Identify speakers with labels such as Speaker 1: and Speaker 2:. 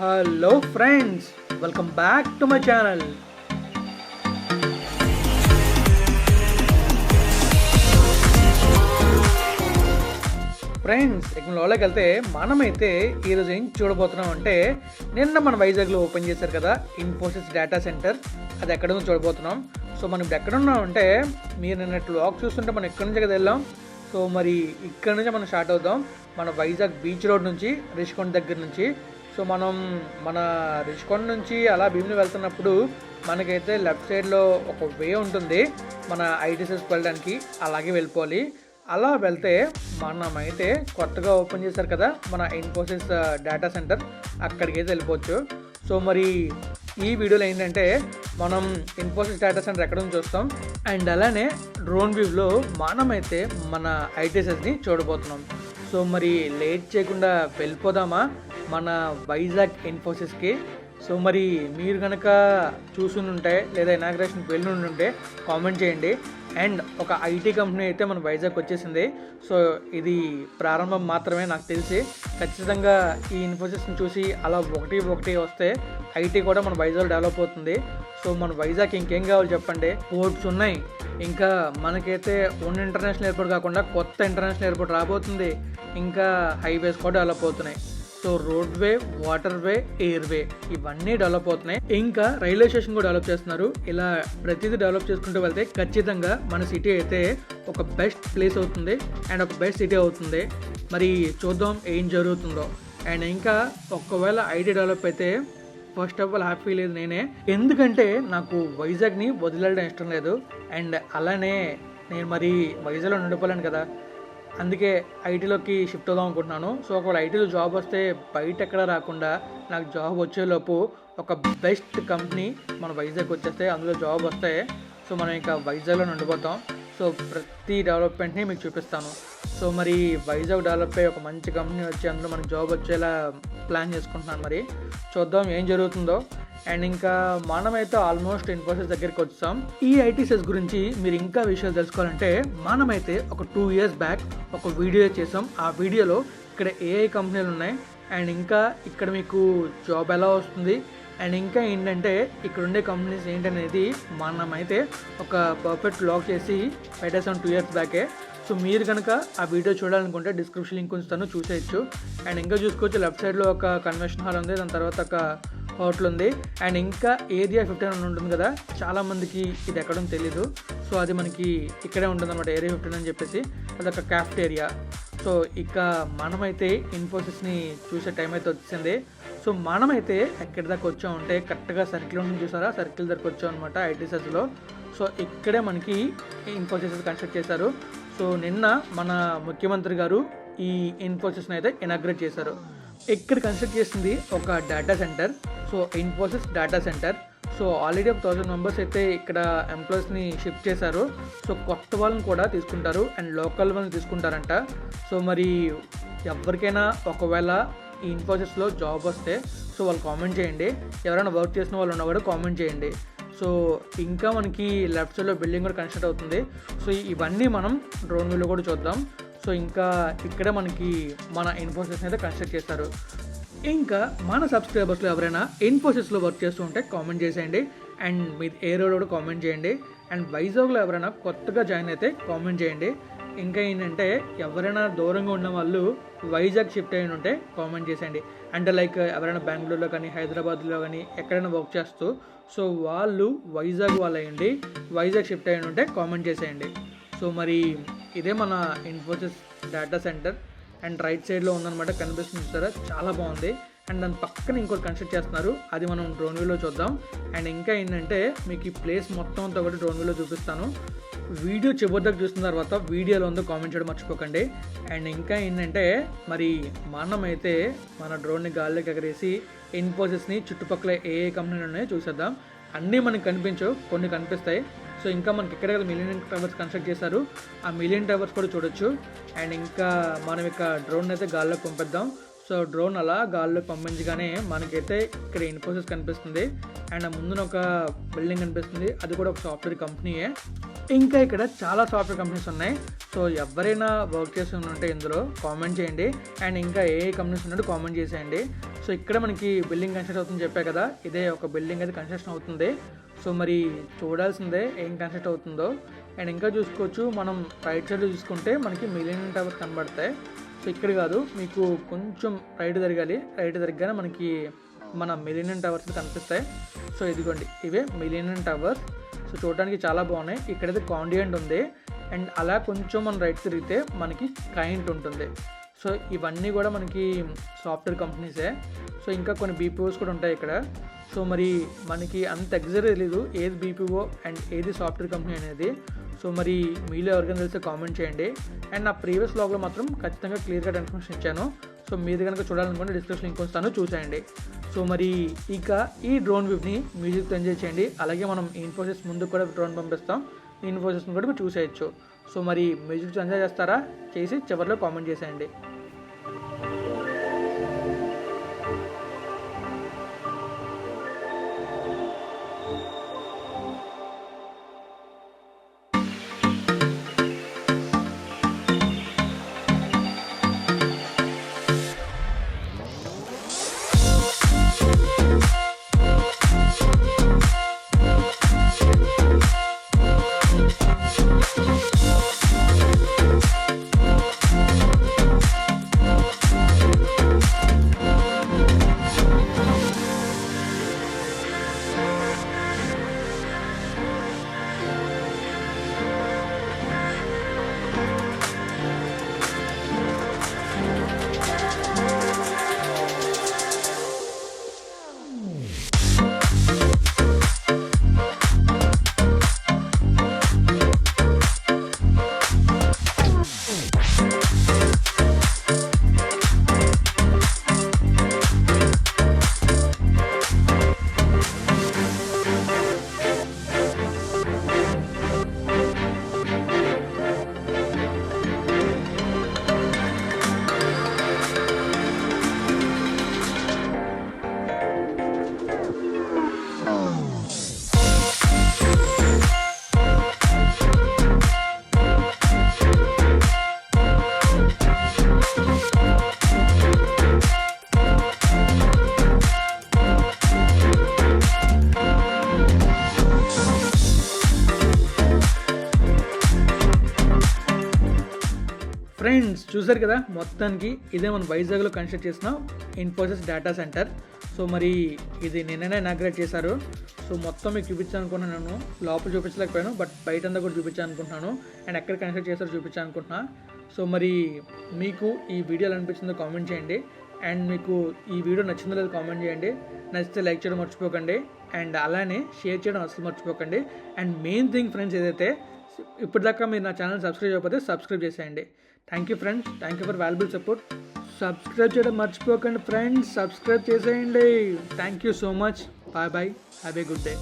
Speaker 1: Hello friends welcome back to my channel friends టెక్నాలజీకి వెళ్తే మనమైతే ఈరోజు ఏం చూడబోతున్నాం అంటే నిన్న మన వైజాగ్లో ఓపెన్ చేశారు కదా ఇన్ఫోసిస్ డేటా సెంటర్ అది ఎక్కడ ఉందో చూడబోతున్నాం. సో మనం ఇప్పుడు ఎక్కడ అంటే మీరు నిన్న వ్లాగ్ చూస్తుంటే మనం ఎక్కడి నుంచి కదా వెళ్ళాం. సో మరి ఇక్కడ నుంచి మనం స్టార్ట్ అవుదాం. మన వైజాగ్ బీచ్ రోడ్ నుంచి రిషికొండ దగ్గర నుంచి. సో మనం మన రిషికొండ నుంచి అలా భీమిని వెళ్తున్నప్పుడు మనకైతే లెఫ్ట్ సైడ్లో ఒక వే ఉంటుంది మన ఐటీసీస్కి వెళ్ళడానికి అలాగే వెళ్ళిపోవాలి. అలా వెళ్తే మనమైతే కొత్తగా ఓపెన్ చేశారు కదా మన ఇన్ఫోసిస్ డేటా సెంటర్ అక్కడికి అయితే వెళ్ళిపోవచ్చు. సో మరి ఈ వీడియోలో ఏంటంటే మనం ఇన్ఫోసిస్ డేటా సెంటర్ ఎక్కడ నుంచి చూస్తాం. అండ్ అలానే డ్రోన్ వ్యూలో మనమైతే మన ఐటీసెస్ని చూడబోతున్నాం. సో మరి లేట్ చేయకుండా వెళ్ళిపోదామా? మన వైజాగ్ ఇన్ఫోసిస్కి. సో మరి మీరు కనుక చూసుని ఉంటే లేదా ఇనాగ్రేషన్కి వెళ్ళి ఉంటే కామెంట్ చేయండి. అండ్ ఒక ఐటీ కంపెనీ అయితే మన వైజాగ్ వచ్చేసింది. సో ఇది ప్రారంభం మాత్రమే నాకు తెలిసి. ఖచ్చితంగా ఈ ఇన్ఫోసిస్ని చూసి అలా ఒకటి ఒకటి వస్తే ఐటీ కూడా మన వైజాగ్ డెవలప్ అవుతుంది. సో మన వైజాగ్ ఇంకేం కావాలి చెప్పండి? పోర్ట్స్ ఉన్నాయి. ఇంకా మనకైతే ఉన్న ఇంటర్నేషనల్ ఎయిర్పోర్ట్ కాకుండా కొత్త ఇంటర్నేషనల్ ఎయిర్పోర్ట్ రాబోతుంది. ఇంకా హైవేస్ కూడా డెవలప్ అవుతున్నాయి. So road way water way air way ఇవన్నీ డెవలప్ అవుతున్నాయి. ఇంకా రైల్వే స్టేషన్ కూడా డెవలప్ చేస్తున్నారు. ఇలా ప్రతిదీ డెవలప్ చేసుకుంటూ వెళ్తే ఖచ్చితంగా మన సిటీ అయితే ఒక బెస్ట్ ప్లేస్ అవుతుంది అండ్ ఒక బెస్ట్ సిటీ అవుతుంది. మరి చూద్దాం ఏం జరుగుతుందో. అండ్ ఇంకా ఒకవేళ ఐటీ డెవలప్ అయితే ఫస్ట్ ఆఫ్ ఆల్ హ్యాపీ లేదు నేనే. ఎందుకంటే నాకు వైజాగ్ని వదిలేయడం ఇష్టం లేదు. అండ్ అలానే నేను మరి వైజాగ్లో ఉండిపోలేను కదా. అందుకే ఐటీలోకి షిఫ్ట్ అవుదాం అనుకుంటున్నాను. సో ఒకవేళ ఐటీలో జాబ్ వస్తే బయట ఎక్కడ రాకుండా నాకు జాబ్ వచ్చేలోపు ఒక బెస్ట్ కంపెనీ మన వైజాగ్ వచ్చేస్తే అందులో జాబ్ వస్తే సో మనం ఇంకా వైజాగ్లో ఉండిపోతాం. సో ప్రతి డెవలప్మెంట్ని మీకు చూపిస్తాను. సో మరి వైజాగ్ డెవలప్ అయ్యి ఒక మంచి కంపెనీ వచ్చి అందులో మనకి జాబ్ వచ్చేలా ప్లాన్ చేసుకుంటున్నాను మరి. చూద్దాం ఏం జరుగుతుందో. అండ్ ఇంకా మనమైతే ఆల్మోస్ట్ ఇన్ఫోసిస్ దగ్గరికి వచ్చాం. ఈ ఐటీసెస్ గురించి మీరు ఇంకా విషయాలు తెలుసుకోవాలంటే మనమైతే ఒక టూ ఇయర్స్ బ్యాక్ ఒక వీడియో చేసాం. ఆ వీడియోలో ఇక్కడ ఏఐ కంపెనీలు ఉన్నాయి. అండ్ ఇంకా ఇక్కడ మీకు జాబ్ ఎలా వస్తుంది అండ్ ఇంకా ఏంటంటే ఇక్కడ ఉండే కంపెనీస్ ఏంటనేది మనమైతే ఒక పర్ఫెక్ట్ లాక్ చేసి పెట్టేసాం టూ ఇయర్స్ బ్యాకే సో మీరు కనుక ఆ వీడియో చూడాలనుకుంటే డిస్క్రిప్షన్ లింక్ ఉంచుతాను చూసేయచ్చు. అండ్ ఇంకా చూసుకోవచ్చు లెఫ్ట్ సైడ్లో ఒక కన్వెన్షన్ హాల్ ఉంది దాని తర్వాత ఒక హోటల్ ఉంది. అండ్ ఇంకా ఏరియా ఫిఫ్టీన్ అని ఉంటుంది కదా చాలామందికి ఇది ఎక్కడో తెలీదు. సో అది మనకి ఇక్కడే ఉంటుంది అనమాట ఏరియా ఫిఫ్టీన్ అని చెప్పేసి. అదొక క్యాఫ్టేరియా సో ఇక మనమైతే ఇన్ఫోసిస్ని చూసే టైం అయితే వచ్చింది సో మనమైతే ఎక్కడి దాకా వచ్చామంటే కరెక్ట్గా సర్కిల్ నుంచి చూసారా? సర్కిల్ దగ్గరకు వచ్చాం అనమాట ఐటీ సెస్లో సో ఇక్కడే మనకి ఇన్ఫోసిస్ కన్స్ట్రక్ట్ చేశారు. సో నిన్న మన ముఖ్యమంత్రి గారు ఈ ఇన్ఫోసిస్ని అయితే ఇనాగ్రేట్ చేశారు. ఇక్కడ కన్స్ట్రక్ట్ చేసింది ఒక data center so Infosys data center so already ఒక థౌజండ్ మెంబర్స్ అయితే ఇక్కడ ఎంప్లాయీస్ని షిఫ్ట్ చేశారు. సో కొత్త వాళ్ళని కూడా తీసుకుంటారు అండ్ లోకల్ వాళ్ళని తీసుకుంటారంట. సో మరి ఎవరికైనా ఒకవేళ ఈ ఇన్ఫోసిస్లో జాబ్ వస్తే సో వాళ్ళు కామెంట్ చేయండి. ఎవరైనా వర్క్ చేసిన వాళ్ళు ఉన్నా కూడా కామెంట్ చేయండి. సో ఇంకా మనకి లెఫ్ట్ సైడ్లో బిల్డింగ్ కూడా కన్స్ట్రక్ట్ అవుతుంది. సో ఇవన్నీ మనం డ్రోన్ వ్యూలో కూడా చూద్దాం. సో ఇంకా ఇక్కడే మనకి మన ఇన్ఫోసిస్ అయితే కన్స్ట్రక్ట్ చేస్తారు. ఇంకా మన సబ్స్క్రైబర్స్లో ఎవరైనా ఇన్ఫోసిస్లో వర్క్ చేస్తూ ఉంటే కామెంట్ చేసేయండి. అండ్ మీ ఏరియాలో కూడా కామెంట్ చేయండి. అండ్ వైజాగ్లో ఎవరైనా కొత్తగా జాయిన్ అయితే కామెంట్ చేయండి. ఇంకా ఏంటంటే ఎవరైనా దూరంగా ఉన్న వాళ్ళు వైజాగ్ షిఫ్ట్ అయిన ఉంటే కామెంట్ చేసేయండి. అంటే లైక్ ఎవరైనా బెంగళూరులో కానీ హైదరాబాద్లో కానీ ఎక్కడైనా వర్క్ చేస్తూ సో వాళ్ళు వైజాగ్ వాళ్ళు అయ్యండి వైజాగ్ షిఫ్ట్ అయిన ఉంటే కామెంట్ చేసేయండి. సో మరి ఇదే మన Infosys data center. And right సైడ్లో ఉందన్నమాట కనిపిస్తుంది చూసారా? చాలా బాగుంది. అండ్ దాని పక్కన ఇంకోటి కన్స్ట్రక్ట్ చేస్తున్నారు. అది మనం డ్రోన్ వ్యూలో చూద్దాం. అండ్ ఇంకా ఏంటంటే మీకు ఈ ప్లేస్ మొత్తం అంతా కూడా డ్రోన్ వ్యూలో చూపిస్తాను. వీడియో చివరిదాకా చూసిన తర్వాత వీడియోలో ఉందో కామెంట్ చేయడం మర్చిపోకండి. అండ్ ఇంకా ఏంటంటే మరి మనమైతే మన డ్రోన్ని గాల్లోకి ఎగరేసి ఇన్ఫోసిస్ని చుట్టుపక్కల ఏ ఏ కంపెనీలు ఉన్నాయో చూసేద్దాం. అన్నీ మనకి కనిపించవు కొన్ని కనిపిస్తాయి. సో ఇంకా మనకి ఇక్కడ మిలియన్ టవర్స్ కన్స్ట్రక్ట్ చేశారు. ఆ మిలియన్ టవర్స్ కూడా చూడొచ్చు. అండ్ ఇంకా మనం ఇక డ్రోన్ అయితే గాల్లోకి పంపిద్దాం. సో డ్రోన్ అలా గాల్లోకి పంపించగానే మనకైతే ఇక్కడ ఇన్ఫోసిస్ కనిపిస్తుంది. అండ్ ముందున ఒక బిల్డింగ్ కనిపిస్తుంది. అది కూడా ఒక సాఫ్ట్వేర్ కంపెనీయే. ఇంకా ఇక్కడ చాలా సాఫ్ట్వేర్ కంపెనీస్ ఉన్నాయి. సో ఎవరైనా వర్క్ చేసి ఉంటే ఇందులో కామెంట్ చేయండి. అండ్ ఇంకా ఏ కంపెనీస్ ఉన్నట్టు కామెంట్ చేసేయండి. సో ఇక్కడ మనకి బిల్డింగ్ కన్స్ట్రక్ట్ అవుతుంది చెప్పా కదా. ఇదే ఒక బిల్డింగ్ అయితే కన్స్ట్రక్షన్ అవుతుంది. సో మరి చూడాల్సిందే ఏం కన్స్ట్రక్ట్ అవుతుందో. అండ్ ఇంకా చూసుకోవచ్చు మనం రైట్ సైడ్ చూసుకుంటే మనకి మిలియన్ టవర్స్ కనబడతాయి. సో ఇక్కడ కాదు మీకు కొంచెం రైట్ తిరగాలి. రైట్ తిరగగానే మనకి మన మిలియన్ టవర్స్ కనిపిస్తాయి. సో ఇదిగోండి ఇవే మిలియన్ టవర్స్ సో చూడడానికి చాలా బాగున్నాయి. ఇక్కడైతే కాండియంట్ ఉంది. అండ్ అలా కొంచెం మనం రైట్ తిరిగితే మనకి కైంట్ ఉంటుంది. సో ఇవన్నీ కూడా మనకి సాఫ్ట్వేర్ కంపెనీసే. సో ఇంకా కొన్ని బీపీఓస్ కూడా ఉంటాయి ఇక్కడ. సో మరి మనకి అంత ఎగ్జాక్ట్ తెలీదు ఏది బీపీఓ అండ్ ఏది సాఫ్ట్వేర్ కంపెనీ అనేది. సో మరి మీలో ఎవరికైనా తెలిస్తే కామెంట్ చేయండి. అండ్ నా ప్రీవియస్ బ్లాగ్లో మాత్రం ఖచ్చితంగా క్లియర్ కట్ ఇన్ఫర్మేషన్ ఇచ్చాను. సో మీరు కనుక చూడాలనుకుంటే డిస్క్రిప్షన్ లింక్ వస్తాను. చూసేయండి. సో మరి ఇక ఈ డ్రోన్ వ్యూని మ్యూజిక్తో ఎంజాయ్ చేయండి. అలాగే మనం ఇన్ఫోసిస్ ముందు కూడా డ్రోన్ పంపిస్తాం. ఇన్ఫోసిస్ని కూడా మీరు చూసేయచ్చు. సో మరి మ్యూజిక్ ఎంజాయ్ చేస్తారా? చేసి చివరిలో కామెంట్ చేసేయండి. ఫ్రెండ్స్ చూసారు కదా? మొత్తానికి ఇదే మన వైజాగ్లో కన్స్ట్రక్ట్ చేసిన ఇన్ఫోసిస్ డేటా సెంటర్ సో మరి ఇది నిన్ననే ఇనాగ్రేట్ చేశారు. సో మొత్తం మీకు చూపించాను అనుకున్నాను నేను. లోపల చూపించలేకపోయాను బట్ బయట అంతా కూడా చూపించాను అనుకుంటున్నాను అండ్ ఎక్కడ కన్స్ట్రక్ట్ చేశారో చూపించాను అనుకుంటున్నా సో మరి మీకు ఈ వీడియో అనిపించిందో కామెంట్ చేయండి. అండ్ మీకు ఈ వీడియో నచ్చిందో లేదో కామెంట్ చేయండి. నచ్చితే లైక్ చేయడం మర్చిపోకండి. అండ్ అలానే షేర్ చేయడం అసలు మర్చిపోకండి. అండ్ మెయిన్ థింగ్ ఫ్రెండ్స్ ఏదైతే ఇప్పటిదాకా మీరు నా ఛానల్ సబ్స్క్రైబ్ చేయకపోతే సబ్స్క్రైబ్ చేసేయండి. Thank you friends thank you for valuable support subscribe చేయడం మర్చిపోకండి ఫ్రెండ్స్ సబ్స్క్రైబ్ చేసేయండి. Thank you so much bye bye have a good day